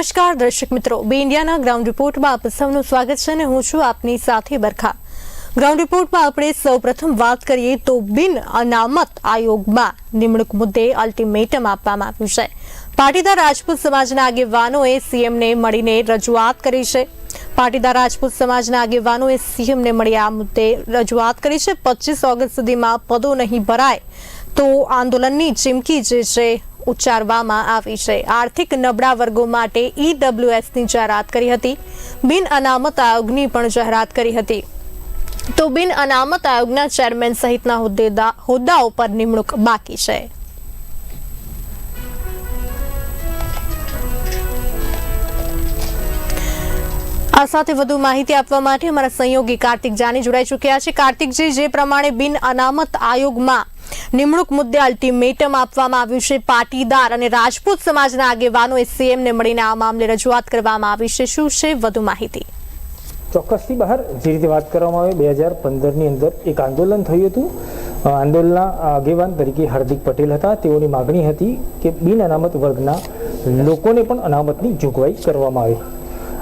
નમસ્કાર, દર્શક મિત્રો. બે ઇન્ડિયાના ગ્રાઉન્ડ રિપોર્ટમાં આપ સૌનું સ્વાગત છે અને હું છું આપની સાથે બરખા. ગ્રાઉન્ડ રિપોર્ટમાં આપણે સૌપ્રથમ વાત કરીએ તો બિન અનામત આયોગમાં નિમણૂક મુદ્દે અલ્ટિમેટમ આપવામાં આવ્યું છે. પાટીદાર રાજપૂત સમાજના આગેવાનોએ સીએમને મળીને રજૂઆત કરી છે. પાટીદાર રાજપૂત સમાજના આગેવાનોએ સીએમને મળી આ મુદ્દે રજૂઆત કરી છે. પચીસ ઓગસ્ટ સુધીમાં પદો નહીં ભરાય. તો આંદોલનની ચીમકી જે છે ઉચ્ચારવામાં આવી છે. આર્થિક નબળા વર્ગો માટે ઈડબ્લ્યુએસની જાહેરાત કરી હતી. બિન અનામત આયોગની પણ જાહેરાત કરી હતી. તો બિન અનામત આયોગના ચેરમેન સહિતના હોદ્દેદા હોદ્દાઓ પર નિમણૂક બાકી છે. આ સાથે વધુ માહિતી આપવા માટે અમારા સંયોગી કાર્તિક જાની જોડાઈ ચૂક્યા છે. કાર્તિકજી જે પ્રમાણે બિન અનામત આયોગમાં નિમણૂક મુદ્દે અલ્ટિમેટમ આપવામાં આવ્યું છે. પાટીદાર અને રાજપૂત સમાજના આગેવાનોએ સીએમને મળીને આ મામલે રજૂઆત કરવામાં આવી છે. શું છે? વધુ માહિતી. ચોક્કસથી બહાર જે રીતે વાત કરવામાં આવે, બે હજાર પંદરની અંદર એક આંદોલન થયું હતું. આંદોલનના આગેવાન તરીકે હાર્દિક પટેલ હતા. તેઓની માગણી હતી કે બિન અનામત વર્ગના લોકોને પણ અનામતની જોગવાઈ કરવામાં આવે.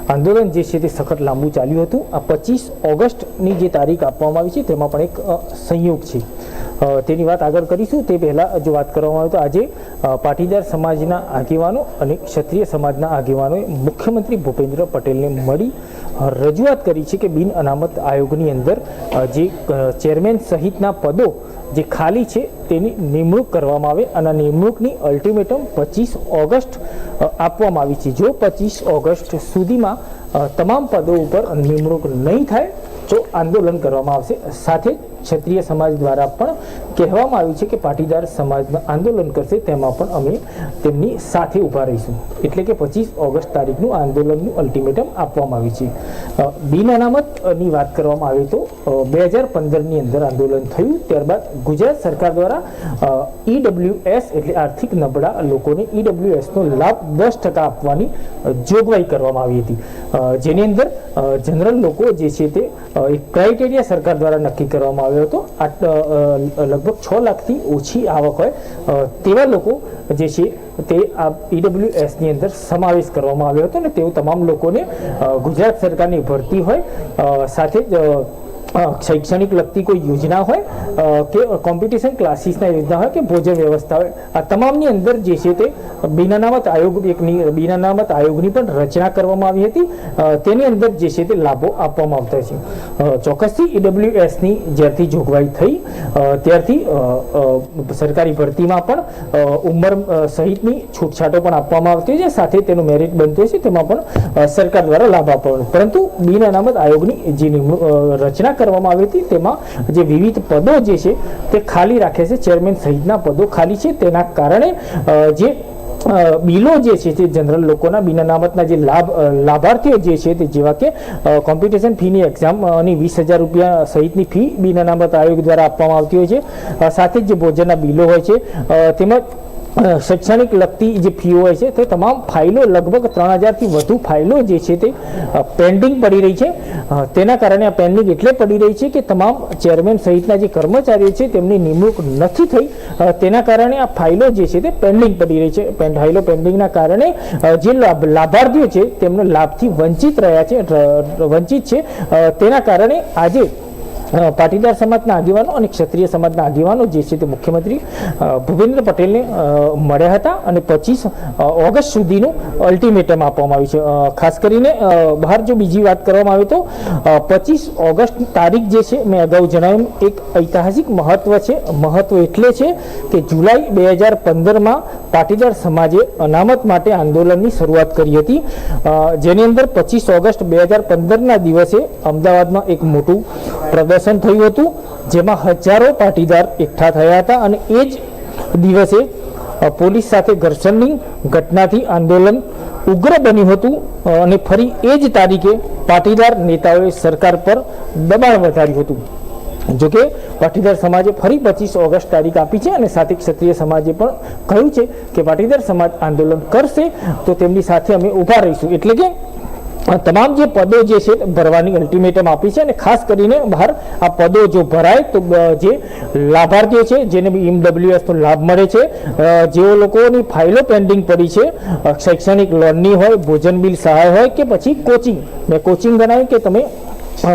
આંદોલન જે છે તે સખત લાંબુ ચાલ્યું હતું. આ પચીસ ઓગસ્ટની જે તારીખ આપવામાં આવી છે, તેમાં પણ એક સંયોગ છે. તેની વાત આગળ કરીશું. તે પહેલાં જો વાત કરવામાં આવે તો આજે પાટીદાર સમાજના આગેવાનો અને ક્ષત્રિય સમાજના આગેવાનોએ મુખ્યમંત્રી ભૂપેન્દ્ર પટેલને મળી રજૂઆત કરી છે કે બિન અનામત આયોગની અંદર જે ચેરમેન સહિતના પદો જે ખાલી છે તેની નિમણૂક કરવામાં આવે અને નિમણૂકની અલ્ટિમેટમ પચીસ ઓગસ્ટ આપવામાં આવી છે. જો પચીસ ઓગસ્ટ સુધીમાં તમામ પદો ઉપર નિમણૂક નહીં થાય, તો આંદોલન કરવામાં આવશે. સાથે ક્ષત્રિય સમાજ દ્વારા પણ કહેવામાં આવ્યું છે કે પાટીદાર સમાજમાં આંદોલન કરશે, તેમાં પણ અમે તેમની સાથે ઊભા રહીશું. એટલે કે પચીસ ઓગસ્ટ તારીખનું આંદોલનનું અલ્ટિમેટમ આપવામાં આવ્યું છે. બિન અનામતની વાત કરવામાં આવે તો બે હજાર પંદરની અંદર આંદોલન થયું. ત્યારબાદ ગુજરાત સરકાર દ્વારા ઈડબ્લ્યુએસ એટલે આર્થિક નબળા લોકોને ઈડબ્લ્યુએસનો લાભ દસ ટકા આપવાની જોગવાઈ કરવામાં આવી હતી. જેની અંદર જનરલ લોકો જે છે તે એક ક્રાઇટેરિયા સરકાર દ્વારા નક્કી કરવામાં આવ્યો હતો. આ લગભગ છ લાખથી ઓછી આવક હોય. તેવા લોકો જે છે તે આ ઈડબ્લ્યુએસની અંદર સમાવેશ કરવામાં આવ્યો હતો અને તેઓ તમામ લોકોને ગુજરાત સરકારની ભરતી હોય. સાથે જ શૈક્ષણિક લગતી કોઈ યોજના હોય કે કોમ્પિટિશન ક્લાસીસના યોજના હોય કે ભોજન વ્યવસ્થા હોય, આ તમામની અંદર જે છે તે બિન અનામત આયોગ એકની, બિન અનામત આયોગની પણ રચના કરવામાં આવી હતી. તેની અંદર જે છે તે લાભો આપવામાં આવતા છે. ચોક્કસથી ઈડબ્લ્યુએસની જ્યારથી જોગવાઈ થઈ ત્યારથી સરકારી ભરતીમાં પણ ઉંમર સહિતની છૂટછાટો પણ આપવામાં આવતી છે. સાથે તેનું મેરિટ બનતું છે. તેમાં પણ સરકાર દ્વારા લાભ આપવાનો. પરંતુ બિન અનામત આયોગની જે રચના કરવામાં આવી હતી. તેમાં જે વિવિધ પદો જે છે તે ખાલી રાખે છે. ચેરમેન સહિતના પદો ખાલી છે. તેના કારણે જે બિલો જે છે તે જનરલ લોકોના બિન અનામતના જે લાભ લાભાર્થીઓ જે છે તે જેવા કે કોમ્પિટિશન ફીની એક્ઝામની વીસ હજાર રૂપિયા સહિતની ફી બિન અનામત આયોગ દ્વારા આપવામાં આવતી હોય છે. સાથે જ જે ભોજનના બિલો હોય છે તેમજ શૈક્ષણિક લગતી જે ફી હોય છે, તે તમામ ફાઇલો લગભગ ત્રણ હજારથી વધુ ફાઇલો જે છે તે પેન્ડિંગ પડી રહી છે. તેના કારણે આ પેન્ડિંગ એટલે પડી રહી છે કે તમામ ચેરમેન સહિતના જે કર્મચારીઓ છે તેમની નિમણૂક નથી થઈ. તેના કારણે આ ફાઇલો જે છે તે પેન્ડિંગ પડી રહી છે. ફાઇલો પેન્ડિંગના કારણે જે લાભ- લાભાર્થીઓ છે તેમનો લાભથી વંચિત રહ્યા છે વંચિત છે. તેના કારણે આજે પાટીદાર સમાજના આગેવાનો અને ક્ષત્રિય સમાજના આગેવાનો, જે છે તે મુખ્યમંત્રી ભૂપેન્દ્ર પટેલને મળ્યા હતા અને પચીસ ઓગસ્ટ સુધીનું અલ્ટિમેટમ આપવામાં આવ્યું છે. ખાસ કરીને બહાર જો બીજી વાત કરવામાં આવે તો પચીસ ઓગસ્ટ તારીખ જે છે, મેં અગાઉ જણાવ્યું, એક ઐતિહાસિક મહત્વ છે. મહત્વ એટલે છે કે જુલાઈ બે હજાર પંદરમાં પાટીદાર સમાજે અનામત માટે આંદોલનની શરૂઆત કરી હતી. જેની અંદર પચીસ ઓગસ્ટ બે હજાર પંદરના દિવસે અમદાવાદમાં એક મોટું પ્રદર્શન થયું હતું, જેમાં હજારો પાટીદાર એકઠા થયા હતા અને એ જ દિવસે પોલીસ સાથે ઘર્ષણની ઘટનાથી આંદોલન ઉગ્ર બન્યું હતું અને ફરી એ જ તારીખે પાટીદાર નેતાઓએ સરકાર પર દબાણ વધાર્યું હતું. જોકે, પાટીદાર સમાજે ફરી પચીસ ઓગસ્ટ તારીખ આપી છે અને સાથે ક્ષત્રિય સમાજે પણ કહ્યું છે કે પાટીદાર સમાજ આંદોલન કરશે, તો તેમની સાથે અમે ઊભા રહીશું. એટલે કે તમામ જે પદો જે છે ભરવાની અલ્ટિમેટમ આપી છે અને ખાસ કરીને બહાર આ પદો જો ભરાય તો જે લાભાર્થીઓ છે, જેને ઈમડબ્લ્યુએસ નો લાભ મળે છે જેઓ લોકોની ફાઇલો પેન્ડિંગ પડી છે શૈક્ષણિક લોનની હોય, ભોજન બિલ સહાય હોય કે પછી કોચિંગ મેં કોચિંગ ગણાવ્યું કે તમે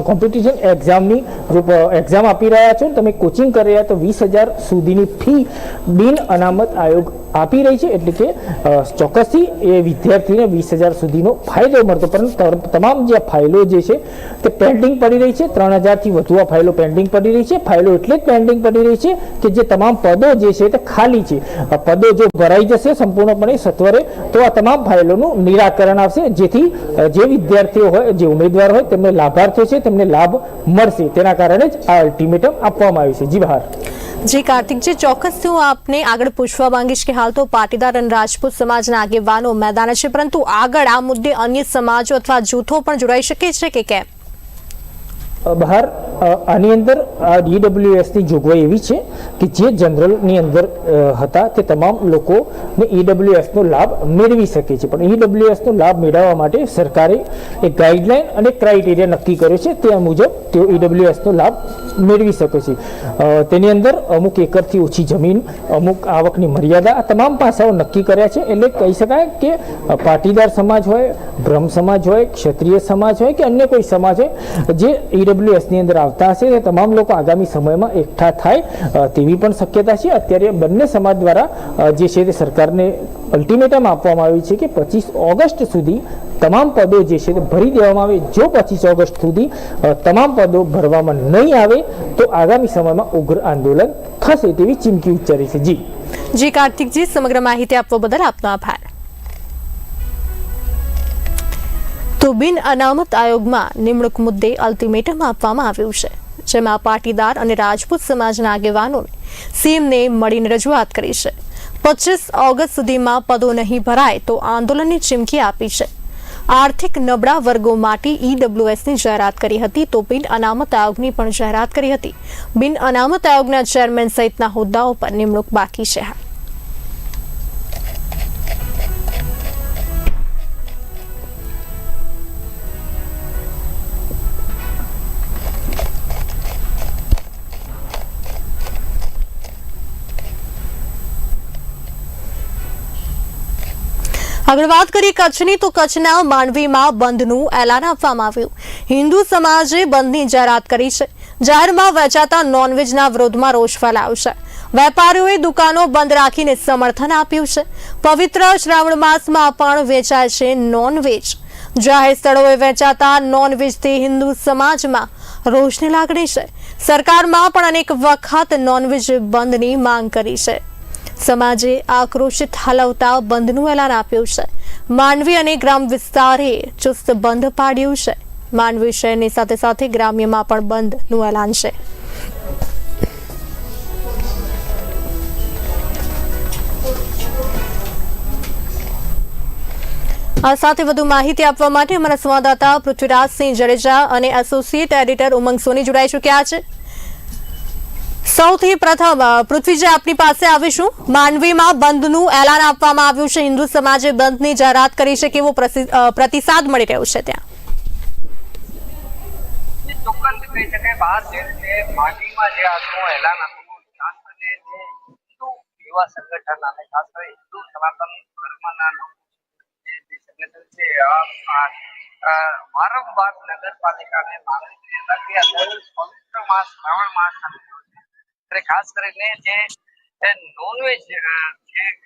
કોમ્પિટિશન એક્ઝામની રૂપ એક્ઝામ આપી રહ્યા છો, તમે કોચિંગ કરી રહ્યા તો વીસ હજાર સુધીની ફી બિન અનામત આયોગ આપી રહી છે એટલે કે ચોક્કસથી એ વિદ્યાર્થીને વીસ હજાર સુધીનો ફાયદો મળતો પરંતુ તમામ જે ફાઇલો જે છે તે પેન્ડિંગ પડી રહી છે. ત્રણ હજારથી વધુ આ ફાઇલો પેન્ડિંગ પડી રહી છે. ફાઇલો એટલે જ પેન્ડિંગ પડી રહી છે કે જે તમામ પદો જે છે તે ખાલી છે. પદો જો ભરાઈ જશે સંપૂર્ણપણે સત્વરે, તો આ તમામ ફાઇલોનું નિરાકરણ આવશે, જેથી જે વિદ્યાર્થીઓ હોય, જે ઉમેદવાર હોય, તેમને લાભાર્થીઓ છે, તેમને લાભ મળશે. તેના કારણે જ આ અલ્ટિમેટમ આપવામાં આવ્યું છે. જી બહાર. જી, કાર્તિકજી, ચોક્કસ હું આપને આગળ પૂછવા માંગીશ કે હાલ તો પાટીદાર અને રાજપૂત સમાજના આગેવાનો મેદાન છે, પરંતુ આગળ આ મુદ્દે અન્ય સમાજો અથવા જૂથો પણ જોડાઈ શકે છે કે કેમ? બહાર આની અંદર આ ઈડબ્લ્યુએસની જોગવાઈ એવી છે કે જે જનરલની અંદર હતા તે તમામ લોકોને ઈડબ્લ્યુએસનો લાભ મેળવી શકે છે. પણ ઈડબ્લ્યુએસનો લાભ મેળવવા માટે સરકારે એક ગાઈડલાઈન અને ક્રાઇટેરિયા નક્કી કર્યો છે. તે મુજબ તેઓ ઈડબ્લ્યુએસનો લાભ મેળવી શકે છે. તેની અંદર અમુક એકરથી ઓછી જમીન, અમુક આવકની મર્યાદા, આ તમામ પાસાઓ નક્કી કર્યા છે. એટલે કહી શકાય કે પાટીદાર સમાજ હોય બ્રહ્મ સમાજ હોય, ક્ષત્રિય સમાજ હોય કે અન્ય કોઈ સમાજ હોય, જે ઈડબ્લ્યુએસ ની અંદર આવતા હશે તે તમામ લોકો આગામી સમયમાં એકઠા થાય તેવી પણ શક્યતા છે. અત્યારે બંને સમાજ દ્વારા જે છે તે સરકારને અલ્ટિમેટમ આપવામાં આવ્યું છે કે પચીસ ઓગસ્ટ સુધી તમામ પદો જે છે તે ભરી દેવામાં આવે. જો પચીસ ઓગસ્ટ સુધી તમામ પદો ભરવામાં નહીં આવે, તો આગામી સમયમાં ઉગ્ર આંદોલન થશે તેવી ચીમકી ઉચ્ચારી છે. જી. જી, કાર્તિકજી, સમગ્ર માહિતી આપવા બદલ આપનો આભાર. તો બિન અનામત આયોગમાં નિમણૂક મુદ્દે અલ્ટિમેટમ આપવામાં આવ્યું છે, જેમાં પાટીદાર અને રાજપૂત સમાજના આગેવાનોને સીએમને મળીને રજૂઆત કરી છે. પચીસ ઓગસ્ટ સુધીમાં પદો નહીં ભરાય તો આંદોલનની ચીમકી આપી છે. આર્થિક નબળા વર્ગો માટે ઈડબ્લ્યુએસની જાહેરાત કરી હતી તો બિન અનામત આયોગની પણ જાહેરાત કરી હતી. બિન અનામત આયોગના ચેરમેન સહિતના હોદ્દાઓ પર નિમણૂક બાકી છે આગળ વાત કરીએ કચ્છની, તો કચ્છના માંડવીમાં બંધનું એલાન આપવામાં આવ્યું. હિન્દુ સમાજે બંધની જાહેરાત કરી છે. જાહેરમાં વેચાતા નોનવેજના વિરોધમાં રોષ ફેલાયો છે. વેપારીઓએ દુકાનો બંધ રાખીને સમર્થન આપ્યું છે. પવિત્ર શ્રાવણ માસમાં પણ વેચાય છે નોનવેજ જાહેર સ્થળોએ વેચાતા નોનવેજથી હિન્દુ સમાજમાં રોષની લાગણી છે. સરકારમાં પણ અનેક વખત નોનવેજ બંધની માંગ કરી છે. સમાજે આક્રોશિત હલવતા બંધનું એલાન આપ્યું છે. માંડવી અને ગ્રામ વિસ્તારે ચુસ્ત બંધ પાડ્યું છે. માંડવી શહેરની સાથે સાથે ગ્રામ્યમાં પણ બંધનું એલાન છે. આ સાથે વધુ માહિતી આપવા માટે અમારા સંવાદદાતા પૃથ્વીરાજસિંહ જડેજા અને એસોસિએટ એડિટર ઉમંગ સોની જોડાઈ ચૂક્યા છે. સૌથી પ્રથમ પૃથ્વીજી આપની પાસે આવીશું. માંડવીમાં બંધનું એલાન આપવામાં આવ્યું છે. હિન્દુ સમાજે બંધની જાહેરાત કરી છે કેવો પ્રતિસાદ મળી રહ્યો છે ત્યાં. વારંવાર નગરપાલિકાને માંગણી કરી પવિત્ર માસ, શ્રાવણ માસ ચાલી રહ્યો છે ત્યારે ખાસ કરીને જે નોનવેજ જે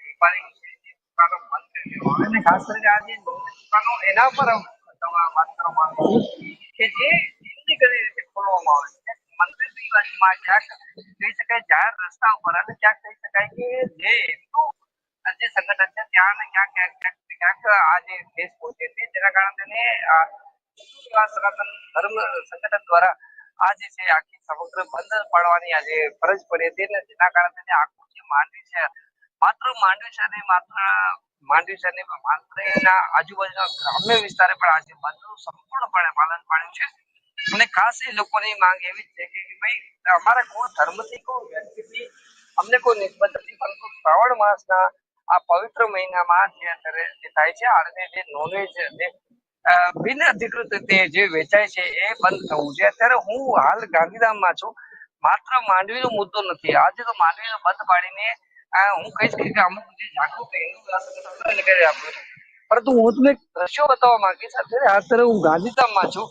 વેપારી બંધ કરી દેવામાં આવે અને ખાસ કરીને આ જે નોનવેજ દુકાનો, એના પર વાત કરવામાં આવે કે જે ઇલીગલી રીતે ખોલવામાં આવે છે મંદિરની બાજુમાં ક્યાંક કહી શકાય જાહેર રસ્તા ઉપર અને ક્યાંક કહી શકાય કે જે હિન્દુ જે સંગઠન છે, ત્યાં ને ક્યાંક ક્યાંક ક્યાંક આ જે ફેસ પહોંચે છે. જેના કારણે તેને હિન્દુ સનાતન ધર્મ સંગઠન દ્વારા આ છે, આખી સમગ્ર બંધ પાડવાની આજે ફરજ પડી હતી જેના કારણે આખું જે માંડવી છે, માત્ર માંડવી નહીં, માત્ર માંડવી નહીં માત્ર એના આજુબાજુના ગ્રામ્ય વિસ્તારે પણ આજે બંધનું સંપૂર્ણપણે પાલન પાડ્યું છે. અને ખાસ એ લોકોની માંગ એવી છે કે ભાઈ, અમારે કોઈ ધર્મથી, કોઈ વ્યક્તિથી, અમને કોઈ નિસ્બત નથી પરંતુ શ્રાવણ માસના આ પવિત્ર મહિનામાં જે અત્યારે જે થાય છે અને જે નોનવેજ જે બિન અધિકૃત રીતે જે વેચાય છે એ બંધ થવું છે અત્યારે હું હાલ ગાંધીધામમાં છું. માત્ર માંડવીનો મુદ્દો નથી. આજે તો માંડવીનો બંધ પાડીને હું કહીશ કે અમુક જે જાગૃત કરી આપ્યું છે. પરંતુ હું તમને દ્રશ્યો બતાવવા માંગીશ. અત્યારે અત્યારે હું ગાંધીધામમાં છું.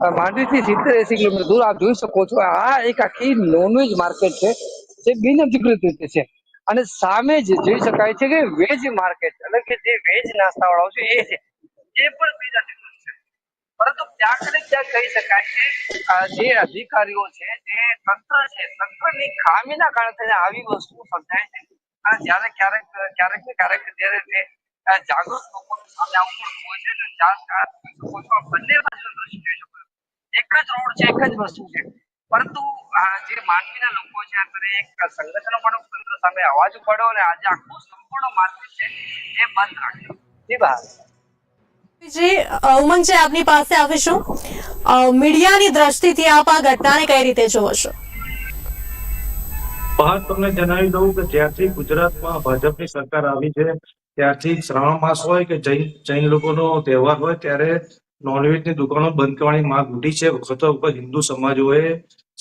માંડવી માંડવીથી સિત્તેર એસી કિલોમીટર દૂર આપ જોઈ શકો છો. આ એક આખી નોનવેજ માર્કેટ છે, જે બિન અધિકૃત રીતે છે. અને સામે જ જોઈ શકાય છે કે વેજ માર્કેટ, એટલે કે જે વેજ નાસ્તા વાળાઓ છે એ છે. જે પણ બિન પરંતુ ક્યાંક ને ક્યાંક કહી શકાય કે જે અધિકારીઓ છે જે તંત્ર છે, તંત્રની ખામીના કારણે આવી વસ્તુ સર્જાય છે. અને જ્યારે ક્યારેક ક્યારેક ને ક્યારેક જયારે જાગૃત લોકો સામે આવું હોય છે બંને બાજુ છો. એક જ રોડ છે, એક જ વસ્તુ છે. પરંતુ જે માનવીના લોકો છે, અત્યારે એક સંગઠનો પણ તંત્ર સામે અવાજ ઉપાડ્યો અને આજે આખું સંપૂર્ણ માર્કેટ છે, એ બંધ રાખ્યું જી બહાર. જી અ, ઉમંગજી આપની પાસે આવીશું. મીડિયાની દ્રષ્ટિથી આપ આ ઘટનાને કઈ રીતે જોવો છો? બહાર તમને જણાવી દઉં કે જ્યારથી ગુજરાતમાં ભાજપની સરકાર આવી છે ત્યારથી શ્રાવણ માસ હોય કે જૈન જૈન લોકોનો તહેવાર હોય ત્યારે નોનવેજની દુકાનો બંધ કરવાની માંગ ઉઠી છે. વખતો વખત હિન્દુ સમાજોએ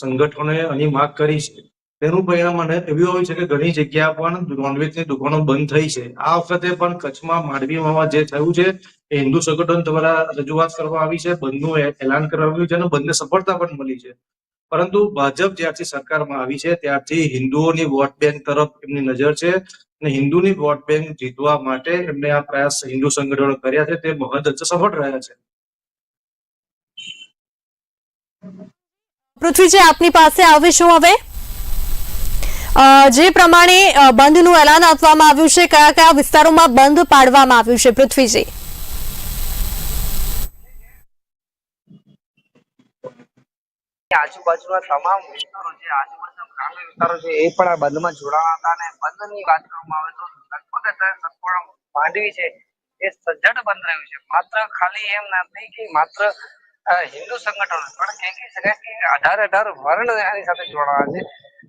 સંગઠનોએ આની માંગ કરી છે. તેનું પરિણામ અને એવું હોય છે કે ઘણી જગ્યા પણ નોનવેજની દુકાનો બંધ થઈ છે. આ વખતે પણ કચ્છમાં માંડવીમાં જે થયું છે, એ હિન્દુ સંગઠન દ્વારા રજૂઆત કરવામાં આવી છે. બંધનું એલાન કરવામાં આવ્યું છે અને બંધને સફળતા પણ મળી છે. પરંતુ ભાજપ જ્યારથી સરકારમાં આવી છે, ત્યારથી હિન્દુઓની વોટ બેંક તરફ એમની નજર છે અને હિન્દુની વોટ બેંક જીતવા માટે એમને આ પ્રયાસ હિન્દુ સંગઠનો કર્યા છે. તે મહદ સફળ રહ્યા છે. પૃથ્વીજી, આપની પાસે આવીશું હવે? જે પ્રમાણે બંધનું એલાન આપવામાં આવ્યું છે, કયા કયા વિસ્તારોમાં બંધ પાડવામાં આવ્યું છે, પૃથ્વીજી? આજુબાજુના તમામ વિસ્તારો છે, આજુબાજુના ગ્રામ્ય વિસ્તારો છે, એ પણ આ બંધમાં જોડાણા હતા અને બંધની વાત કરવામાં આવે તો લગભગ સંપૂર્ણ માંડવી છે, એ સજ્જડ બંધ રહ્યું છે. માત્ર ખાલી એમ નથી કે માત્ર હિન્દુ સંગઠનો પણ કહી શકાય કે અઢાર અઢાર વર્ણ એની સાથે જોડાણા છે.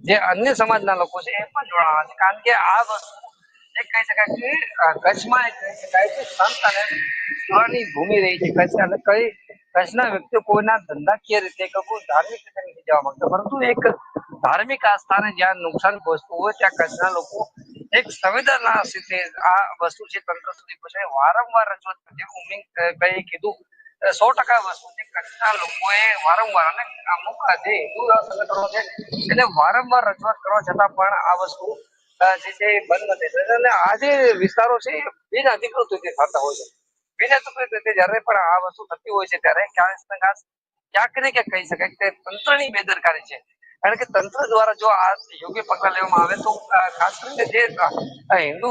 જે અન્ય સમાજના લોકો છે, એ પણ જોડાવા છે. કારણ કે આ વસ્તુ એક કહી શકાય કે કચ્છમાં એક કહી શકાય કે સંત અને સ્થળની ભૂમિ રહી છે. કચ્છ અને કઈ કચ્છના વ્યક્તિઓ કોઈના ધંધાકીય રીતે કે કોઈ ધાર્મિક રીતે નથી જવા માંગતા. પરંતુ એક ધાર્મિક આસ્થાને જ્યાં નુકસાન પહોંચતું હોય, ત્યાં કચ્છના લોકો એક સંવેદના સ્થિતિ આ વસ્તુ છે, તંત્ર સુધી પહોંચે વારંવાર રજૂઆત કરી ઉમિંગ કઈ કીધું સો ટકા વસ્તુ છે કચ્છના લોકોએ વારંવાર અને અમુક જે હિન્દુ સંગઠનો છે, એને વારંવાર રજૂઆત કરવા છતાં પણ આ વસ્તુ જે છે બંધ નથી થતી. અને આ જે વિસ્તારો છે એ બિન અધિકૃત રીતે થતા હોય છે. બિન અધિકૃત રીતે જયારે પણ આ વસ્તુ થતી હોય છે, ત્યારે ક્યાંક ને ક્યાંક ને ક્યાંક કહી શકાય કે તંત્રની બેદરકારી છે. કારણ કે તંત્ર દ્વારા જો આ યોગ્ય પગલા લેવામાં આવે તો ખાસ કરીને જે હિન્દુ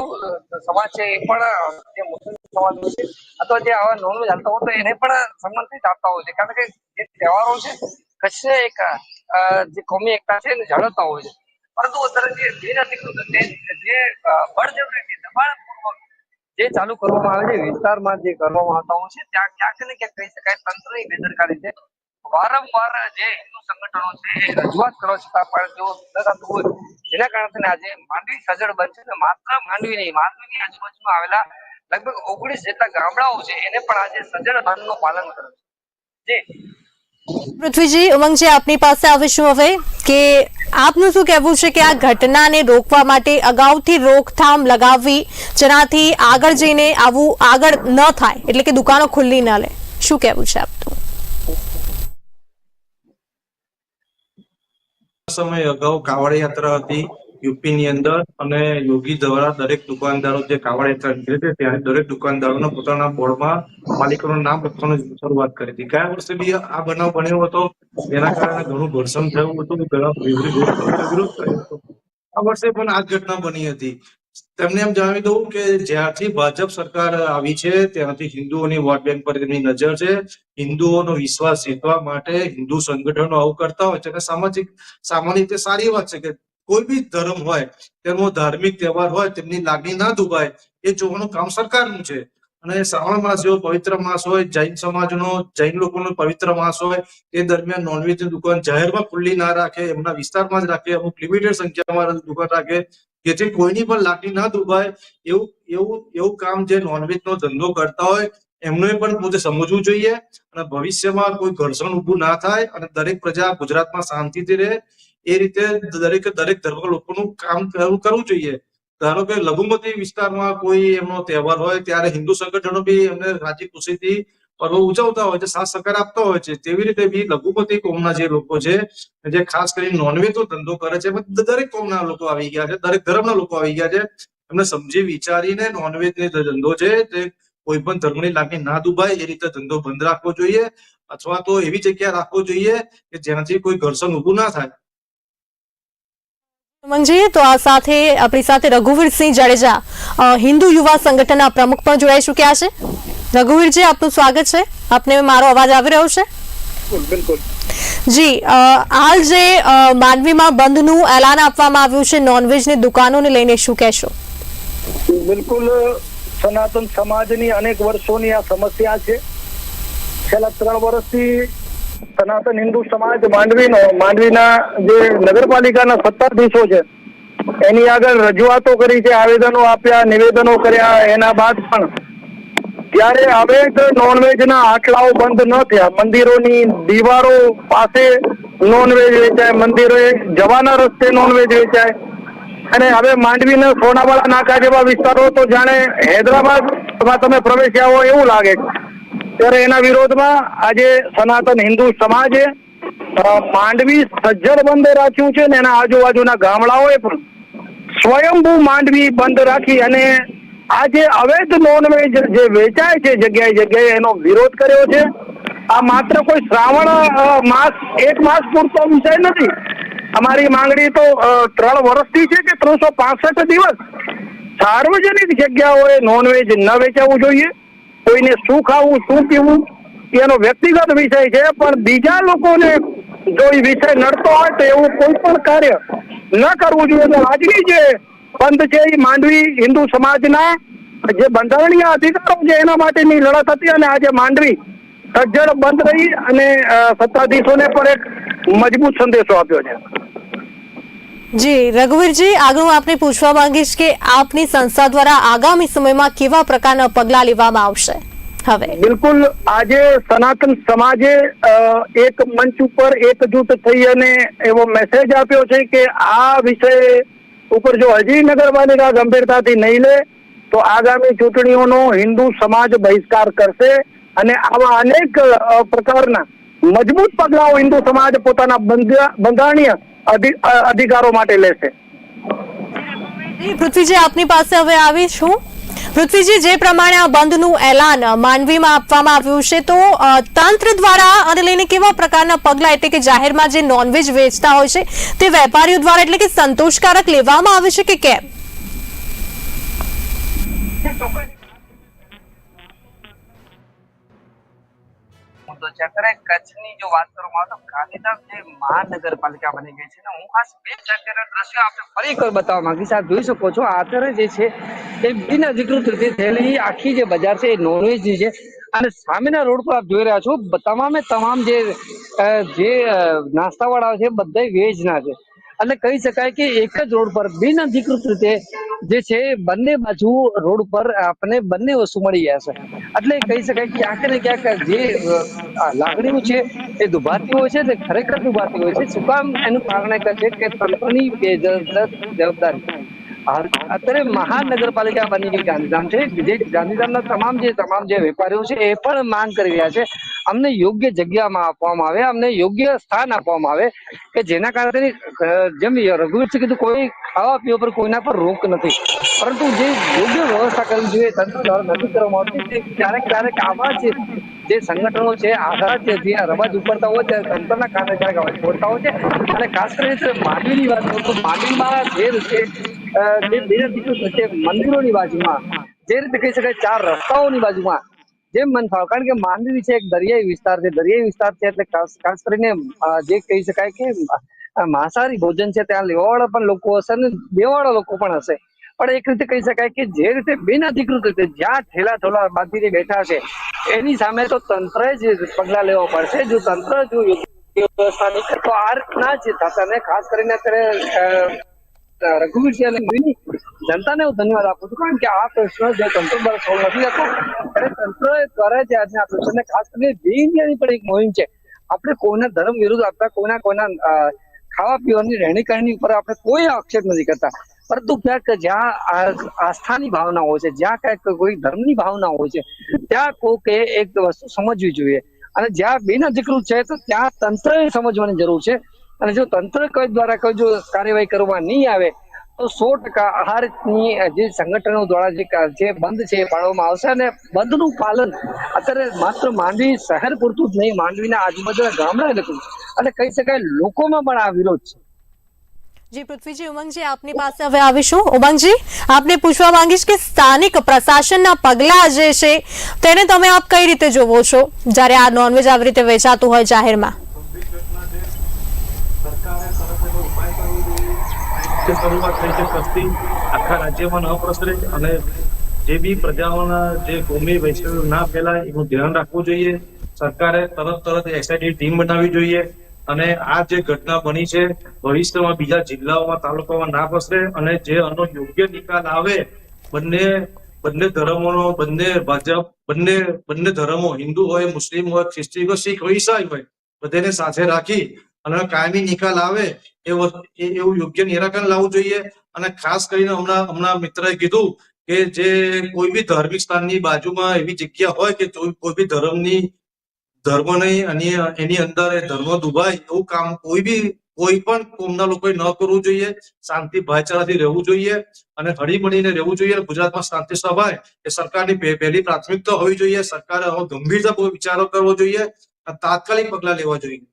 સમાજ છે એ પણ જે મુસ્લિમ સમાજ હોય છે. અથવા જે આવા નોનવેજ હાલતા હોય તો એને પણ સંબંધિત આપતા હોય છે. કારણ કે જે તહેવારો છે, કચ્છને એક જે કોમી એકતા છે એને જાળવતા હોય છે. પરંતુ અત્યારે જે બિન અધિકૃત જે બળજબરીથી દબાણપૂર્વક જે ચાલુ કરવામાં આવે છે, વિસ્તારમાં જે કરવામાં આવતા હોય છે, ત્યાં ક્યાંક ને ક્યાંક કહી શકાય તંત્રની બેદરકારી છે. વારંવાર જે હિન્દુ સંગઠનો છે, એ રજૂઆત કરવા છતાં પણ જો થતું હોય, જેના કારણે આજે માંડવી સજ્જડ બનશે માત્ર માંડવી નહીં, માંડવીની આજુબાજુમાં આવેલા લગભગ ઓગણીસ જેટલા ગામડાઓ છે એને પણ આજે સજ્જડ બંધનું પાલન કરે છે. જી પૃથ્વીજી ઉમંગજી આપની પાસે આવીશું હવે કે આપનું શું કહેવું છે કે આ ઘટનાને રોકવા માટે અગાઉથી રોકથામ લગાવવી જેનાથી આગળ જઈને આવું આગળ ન થાય એટલે કે દુકાનો ખુલ્લી ન લે. શું કહેવું છે આપનું? સમય અગાઉ કાવડ યાત્રા હતી. યુપીની અંદર અને યોગી દ્વારા દરેક દુકાનદારો જે કાવડ યાત્રા નીકળી હતી ત્યારે દરેક દુકાનદારોને પોતાના બોર્ડમાં માલિકોનું નામ લખવાની શરૂઆત કરી હતી. ગયા વર્ષે બી આ બનાવ બન્યો હતો. એના કારણે ઘણું ઘર્ષણ થયું હતું. ઘણા વિરોધ કર્યો આ વર્ષે પણ આ ઘટના બની હતી. તેમને એમ જણાવી દઉં કે જ્યારથી ભાજપ સરકાર આવી છે ત્યારથી હિન્દુઓની વોટ બેંક પર તેમની નજર છે. હિન્દુઓનો વિશ્વાસ જીતવા માટે હિન્દુ સંગઠનો આવું કરતા હોય છે. સામાજિક, સામાન્ય રીતે સારી વાત છે કે કોઈ બી ધર્મ હોય તેનો ધાર્મિક તહેવાર હોય, તેમની લાગણી ના દુભાય, એ જોવાનું કામ સરકારનું છે. અને શ્રાવણ માસ જેવો પવિત્ર માસ હોય, જૈન સમાજનો, જૈન લોકોનો પવિત્ર માસ હોય, એ દરમિયાન નોનવેજની દુકાન જાહેરમાં ખુલ્લી ના રાખે, એમના વિસ્તારમાં જ રાખે, અમુક લિમિટેડ સંખ્યામાં દુકાન રાખે, જેથી કોઈની પણ લાગણી ના દુભાય, એવું એવું એવું કામ જે નોનવેજ નો ધંધો કરતા હોય, એમને પણ પોતે સમજવું જોઈએ. અને ભવિષ્યમાં કોઈ ઘર્ષણ ઊભું ના થાય અને દરેક પ્રજા ગુજરાતમાં શાંતિથી રહે એ રીતે દરેક દરેક ધર્મ લોકોનું કામ કરવું જોઈએ. ધારો કે લઘુમતી વિસ્તારમાં કોઈ એમનો તહેવાર હોય ત્યારે હિન્દુ સંગઠનો બી એમને રાજી ખુશીથી પર્વ ઉજવતા હોય છે, સાથ સહકાર આપતા હોય છે. તેવી રીતે બી લઘુમતી કોમના જે લોકો છે, જે ખાસ કરીને નોનવેજ નો ધંધો કરે છે દરેક કોમના લોકો આવી ગયા છે, દરેક ધર્મના લોકો આવી ગયા છે. એમને સમજી વિચારીને નોનવેજ જે ધંધો છે તે કોઈ પણ ધર્મની લાગણી ના દુભાય, એ રીતે ધંધો બંધ રાખવો જોઈએ. અથવા તો એવી જગ્યા રાખવો જોઈએ કે જેનાથી કોઈ ઘર્ષણ ઉભું ના થાય. મંજીએ તો આ સાથે આપણી સાથે રઘુવીરસિંહ જાડેજા હિન્દુ યુવા સંગઠનના પ્રમુખ પણ જોડાઈ ચૂક્યા છે. રઘુવીરજી આપનું સ્વાગત છે. આપને મારો અવાજ આવી રહ્યો છે? બિલકુલ જી હાલ જે માંડવીમાં બંધનું એલાન આપવામાં આવ્યું છે નોનવેજની દુકાનોને લઈને શું કહેશો? બિલકુલ સનાતન સમાજની અનેક વર્ષોની આ સમસ્યા છે. છેલ્લા ત્રણ વર્ષથી સનાતન હિન્દુ સમાજ માંડવીનો, માંડવીના જે નગરપાલિકાના સત્તાધીશો છે, એની આગળ રજૂઆતો કરી છે, આવેદનો આપ્યા, નિવેદનો કર્યા, એના બાદ પણ ત્યારે અવૈધ નોનવેજના આટલાઓ બંધ ન થયા, મંદિરોની દીવારો પાસે નોનવેજ વેચાય, મંદિરોએ જવાના રસ્તે નોનવેજ વેચાય, અને હવે માંડવીના સોનાવાળા નાકા જેવા વિસ્તારો તો જાણે હૈદરાબાદમાં તમે પ્રવેશ્યા હો એવું લાગે છે. ત્યારે એના વિરોધમાં આજે સનાતન હિન્દુ સમાજે માંડવી સજ્જડ બંધ રાખ્યું છે ને એના આજુબાજુના ગામડાઓએ પણ સ્વયંભૂ માંડવી બંધ રાખી અને આ જે અવૈધ નોનવેજ જે વેચાય છે જગ્યાએ જગ્યાએ એનો વિરોધ કર્યો છે. આ માત્ર કોઈ શ્રાવણ માસ, એક માસ પૂરતો વિષય નથી. અમારી માંગણી તો ત્રણ વર્ષથી છે કે ત્રણસો દિવસ સાર્વજનિક જગ્યાઓએ નોનવેજ ન વેચાવવું જોઈએ. કોઈને શું ખાવું, શું પીવું, એનો વ્યક્તિગત વિષય છે, પણ બીજા લોકોને જો એ વિષય નડતો હોય તો એવું કોઈ પણ કાર્ય ન કરવું જોઈએ. તો આજની જે બંધ છે એ માંડવી હિન્દુ સમાજના જે બંધારણીય અધિકારો છે, એના માટેની લડત હતી અને આજે માંડવી સજ્જડ બંધ રહી અને સત્તાધીશોને પણ એક મજબૂત સંદેશો આપ્યો છે. જી, રઘુવીરજી, આગળ હું આપને પૂછવા માંગીશ કે આપની સંસ્થા દ્વારા આગામી સમયમાં કેવા પ્રકારના પગલાં લેવામાં આવશે? બિલકુલ, આજે સનાતન સમાજે એક મંચ ઉપર એકજૂટ થઈ અને એવો મેસેજ આપ્યો છે કે આ વિષય ઉપર જો હજી નગરપાલિકા ગંભીરતાથી નહીં લે, તો આગામી ચૂંટણીઓનો હિન્દુ સમાજ બહિષ્કાર કરશે અને આવા અનેક પ્રકારના મજબૂત પગલાઓ હિન્દુ સમાજ પોતાના બંધા- બંધારણીય અધિકારો માટે લેશે. પૃથ્વીજી આપની પાસે હવે આવીશું પૃથ્વીજી જે પ્રમાણે આ બંધનું એલાન માંડવીમાં આપવામાં આવ્યું છે તો તંત્ર દ્વારા અને લઈને કેવા પ્રકારના પગલાં એટલે કે જાહેરમાં જે નોનવેજ વેચતા હોય છે તે વેપારીઓ દ્વારા એટલે કે સંતોષકારક લેવામાં આવે છે કે કેમ? અત્યારે કચ્છની જો વાત કરવામાં આવે તો ગાંધીધામ જે મહાનગરપાલિકા બની ગઈ છે ને, હું ખાસ બે જગ્યાના દ્રશ્યો આપણે ફરી એકવાર બતાવવા માંગીશ. આપ જોઈ શકો છો, અત્યારે જે છે, એ બિન અધિકૃત રીતે થયેલી આખી જે બજાર છે, એ નોનવેજની છે. અને સામેના રોડ પર આપ જોઈ રહ્યા છો તમામે તમામ જે જે નાસ્તાવાળા છે બધા વેજના છે. એટલે કહી શકાય કે એક જ રોડ પર બિન અધિકૃત રીતે જે છે બંને બાજુ રોડ પર આપણને બંને વસ્તુ મળી ગયા છે. એટલે કહી શકાય કે ક્યાંક ને ક્યાંક જે લાગણીઓ છે એ દુભાતી હોય છે તે ખરેખર દુભાતી હોય છે. શું કામ એનું કારણ એક છે કે તંત્રની જવાબદારી અત્યારે મહાનગરપાલિકા બની ગઈ ગાંધીધામ છે. જે ગાંધીધામના તમામ જે તમામ જે વેપારીઓ છે એ પણ માંગ કરી રહ્યા છે. અમને યોગ્ય જગ્યામાં આપવામાં આવે, અમને યોગ્ય સ્થાન આપવામાં આવે કે જેના કારણે જેમ જેમ છે કીધું, કોઈ ખાવા પીવા પર કોઈના પર રોક નથી. પરંતુ જે યોગ્ય વ્યવસ્થા કરવી જોઈએ, તંત્ર દ્વારા નથી કરવામાં આવતી ક્યારેક ક્યારેક આવા જે જે સંગઠનો છે આધાર છે, જે રમત ઉપરતા હોય તે તંત્રના કારણે ખોલતા હોય છે. અને ખાસ કરીને જો માંડવીની વાત કરું તો માંડવીમાં જે રીતે જે બેનઅધિકૃત છે મંદિરોની બાજુમાં, જે રીતે કહી શકાય ચાર રસ્તાઓની બાજુમાં, જેમ મન ફાવે. કારણ કે માંડવી છે એક દરિયાઈ વિસ્તાર છે. દરિયાઈ વિસ્તાર છે એટલે ખાસ ખાસ કરીને જે કહી શકાય કે માંસાહારી ભોજન છે, ત્યાં લેવાવાળા પણ લોકો હશે અને દેવાવાળા લોકો પણ હશે. પણ એક રીતે કહી શકાય કે જે રીતે બિન અધિકૃત રીતે જ્યાં ઠેલા ઠોલા બાંધીને બેઠા છે, એની સામે તો તંત્રએ જ પગલા લેવા પડશે. જો તંત્ર જો વ્યવસ્થા તો આ રીતના જ થશે અને ખાસ કરીને અત્યારે જનતાને હું ધન્યવાદ આપું છું, કારણ કે આ પ્રશ્ન જે તંત્ર દ્વારા સોલ્વ નથી થતો, ત્યારે તંત્ર દ્વારા જે આજના આ ખાસ કરીને બે ઇન્ડિયાની પણ એક મુહિમ છે. આપણે કોઈના ધર્મ વિરુદ્ધ આપતા, કોઈના કોઈના ખાવા પીવાની રહેણી કહેણી ઉપર આપણે કોઈ આક્ષેપ નથી કરતા. પરંતુ ક્યાંક જ્યાં આસ્થાની ભાવના હોય છે, જ્યાં ક્યાંક કોઈ ધર્મની ભાવના હોય છે, ત્યાં કોકે એક વસ્તુ સમજવી જોઈએ. અને જ્યાં બિનઅધિકૃત છે, તો ત્યાં તંત્રએ સમજવાની જરૂર છે. અને જો તંત્ર કોઈ દ્વારા કોઈ જો કાર્યવાહી કરવા નહીં આવે, તો સો ટકા આ રીતની જે સંગઠનો દ્વારા જે બંધ છે એ પાડવામાં આવશે અને બંધનું પાલન અત્યારે માત્ર માંડવી શહેર પૂરતું જ નહીં, માંડવીના આજુબાજુના ગામડા અને કહી શકાય લોકોમાં પણ આ વિરોધ છે. જી, પૃથ્વીજી, ઉમંગજી, આપની પાસે હવે આવીશું. ઉમંગજી, આપને પૂછવા માંગીશ કે સ્થાનિક પ્રશાસનના પગલા જે છે, તેને તમે આપ કઈ રીતે જોવો છો? જ્યારે આ નોનવેજ આવી રીતે વેચાતું હોય જાહેરમાં. આખા રાજ્યમાં ન પ્રસરે અને જે બી પ્રજાઓના જે કોમી વૈષ્ણવ ના ફેલાય, એનું ધ્યાન રાખવું જોઈએ. સરકારે તરત તરત એસઆઈટી ટીમ બનાવવી જોઈએ. અને આ જે ઘટના બની છે, ભવિષ્યમાં બીજા જિલ્લાઓમાં, તાલુકામાં ના પસરે અને જે આનો યોગ્ય નિકાલ આવે, બંને બંને ધર્મોનો, બંને ભાજપ, બંને બંને ધર્મો, હિન્દુ હોય, મુસ્લિમ હોય, ખ્રિસ્તી હોય, શીખ હોય, ઈસાઈ હોય, બધાને સાથે રાખી અને કાયમી નિકાલ આવે, એ એવું યોગ્ય નિરાકરણ લાવવું જોઈએ. અને ખાસ કરીને હમણાં હમણાં મિત્રએ કીધું કે જે કોઈ બી ધાર્મિક સ્થાનની બાજુમાં એવી જગ્યા હોય કે કોઈ બી ધર્મની ધર્મની અને એની અંદર ધર્મ દુભાય, એવું કામ કોઈ બી, કોઈ પણ કોમના લોકોએ ન કરવું જોઈએ. શાંતિ, ભાઈચારાથી રહેવું જોઈએ અને હળી મળીને રહેવું જોઈએ. ગુજરાતમાં શાંતિ સભાય, એ સરકારની પહેલી પ્રાથમિકતા હોવી જોઈએ. સરકારે ગંભીરતાપૂર્વક વિચારો કરવો જોઈએ અને તાત્કાલિક પગલા લેવા જોઈએ.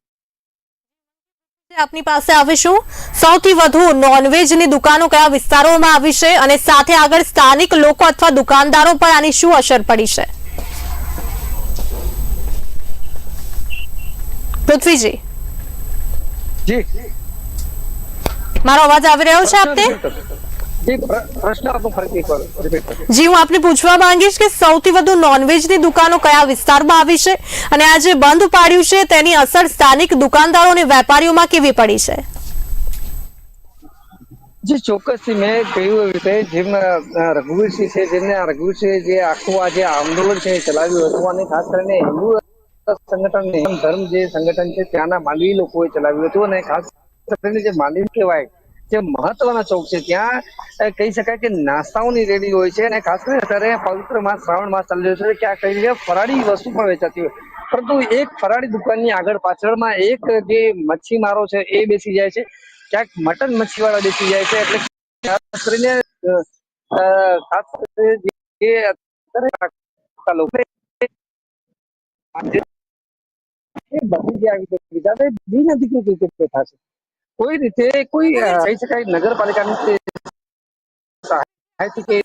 આપની પાસે આવીશું. સૌથી વધુ નોનવેજની દુકાનો કયા વિસ્તારોમાં આવી છે? અને સાથે આગળ સ્થાનિક લોકો અથવા દુકાનદારો પર આની શું અસર પડી છે? પૃથ્વીજી. જી. મારો અવાજ આવી રહ્યો છે આપને? જી હું આપને પૂછવા માંગીશ કે સૌથી વધુ નોનવેજની દુકાનો કયા વિસ્તારમાં આવી છે અને આ જે બંધ પાડ્યું છે તેની અસર સ્થાનિક દુકાનદારો અને વેપારીઓમાં કેવી પડી છે? જે ચોક્કસથી મેં કહ્યું એ રીતે જેમ રઘુવીરસિંહ છે જેમને રઘુવીરસિંહ જે આખું આ જે આંદોલન છે ચલાવ્યું હતું અને ખાસ કરીને હિન્દુ સંગઠન ધર્મ જે સંગઠન છે ત્યાંના માંડવી લોકોએ ચલાવ્યું હતું અને ખાસ કરીને જે માંડવી કહેવાય, જે મહત્વના ચોક છે, ત્યાં કહી શકાય કે નાસ્તાઓની રેડી હોય છે અને ખાસ કરીને અત્યારે પવિત્ર માસ, શ્રાવણ માસ ચાલી રહ્યો છે કે આ કઈ રીતે ફરાળી વસ્તુ પણ વેચાતી હોય. પરંતુ એક ફરાળી દુકાનની આગળ પાછળમાં એક જે મચ્છીમારો છે, એ બેસી જાય છે. ક્યાંક મટન મચ્છીવાળા બેસી જાય છે, એટલે ખાસ કરીને ખાસ કરીને જે લોકો જે આવી રીતે બીજા તે બિનઅધિકૃત રીતે બેઠા છે. કોઈ રીતે કોઈ કહી શકાય નગરપાલિકાની સહાયથી કે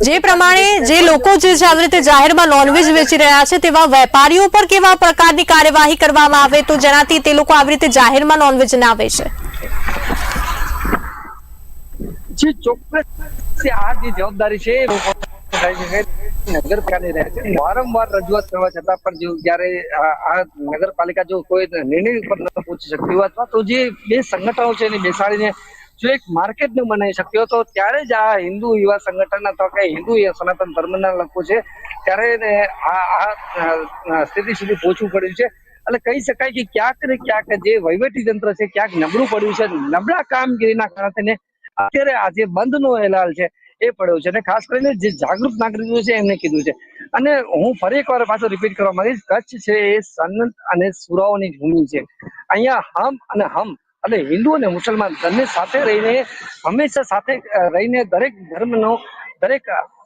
જે પ્રમાણે જે લોકો જે છે આવી રીતે જાહેરમાં નોનવેજ વેચી રહ્યા છે તેવા વેપારીઓ પર કેવા પ્રકારની કાર્યવાહી કરવામાં આવે તો જેનાથી તે લોકો આવી રીતે જાહેરમાં નોનવેજ ના વેચે? જે ચોક્કસ આ જે જવાબદારી છે છે. નગરપાલિકાની રહે છે. વારંવાર રજૂઆત કરવા છતાં પણ જો જ્યારે આ નગરપાલિકા જો કોઈ નિર્ણય ઉપર ન પહોંચી શકતી હોય અથવા તો જે બે સંગઠનો છે એને બેસાડીને જો એક માર્કેટ ન બનાવી શક્યો તો ત્યારે જ આ હિન્દુ યુવા સંગઠન અથવા કે હિન્દુ સનાતન ધર્મના લોકો છે, ત્યારે આ આ સ્થિતિ સુધી પહોંચવું પડ્યું છે. એટલે કહી શકાય કે ક્યાંક ને ક્યાંક જે વહીવટી તંત્ર છે, ક્યાંક નબળું પડ્યું છે. નબળા કામગીરીના કારણે અત્યારે આજે બંધનો એલાલ છે એ પડ્યો છે અને ખાસ કરીને જે જાગૃત નાગરિકો છે એમને કીધું છે. અને હું ફરી એકવાર પાછો રિપીટ કરવા માંગીશ, કચ્છ છે એ સનત અને સુરાઓની ભૂમિ છે. અહીંયા હમ અને હમ અને હિન્દુ અને મુસલમાન બંને સાથે રહીને હંમેશા સાથે રહીને દરેક ધર્મનો, દરેક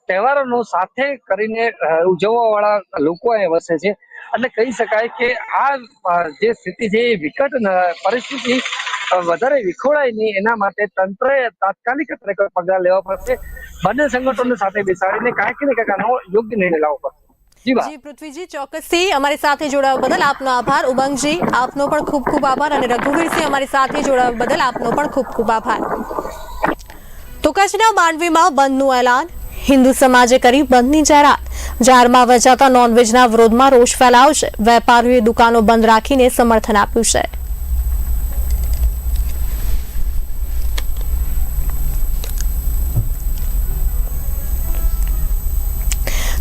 તહેવારોનો સાથે કરીને ઉજવવા વાળા લોકો અહીંયા વસે છે. એટલે કહી શકાય કે આ જે સ્થિતિ છે એ વિકટ પરિસ્થિતિ વધારે વિખોડાય નહીં એના માટે તંત્રએ તાત્કાલિક પગલાં લેવા પડશે. બંને સંગઠનો સાથે બેસાડીને કાંઈક ને કાંઈક આનો યોગ્ય નિર્ણય લાવવો પડશે. જી પૃથ્વીજી, ચોક્કસથી અમારી સાથે જોડાવા બદલ આપનો આભાર. ઉમંગજી, આપનો પણ ખૂબ ખૂબ આભાર અને રઘુવીરસિંહ અમારી સાથે જોડાવા બદલ આપનો પણ ખૂબ ખૂબ આભાર. તો કચ્છના માંડવીમાં બંધનું એલાન. હિન્દુ સમાજે કરી બંધની જાહેરાત. જાહેરમાં વેચાતા નોનવેજના વિરોધમાં રોષ ફેલાવશે વેપારીઓએ દુકાનો બંધ રાખીને સમર્થન આપ્યું છે.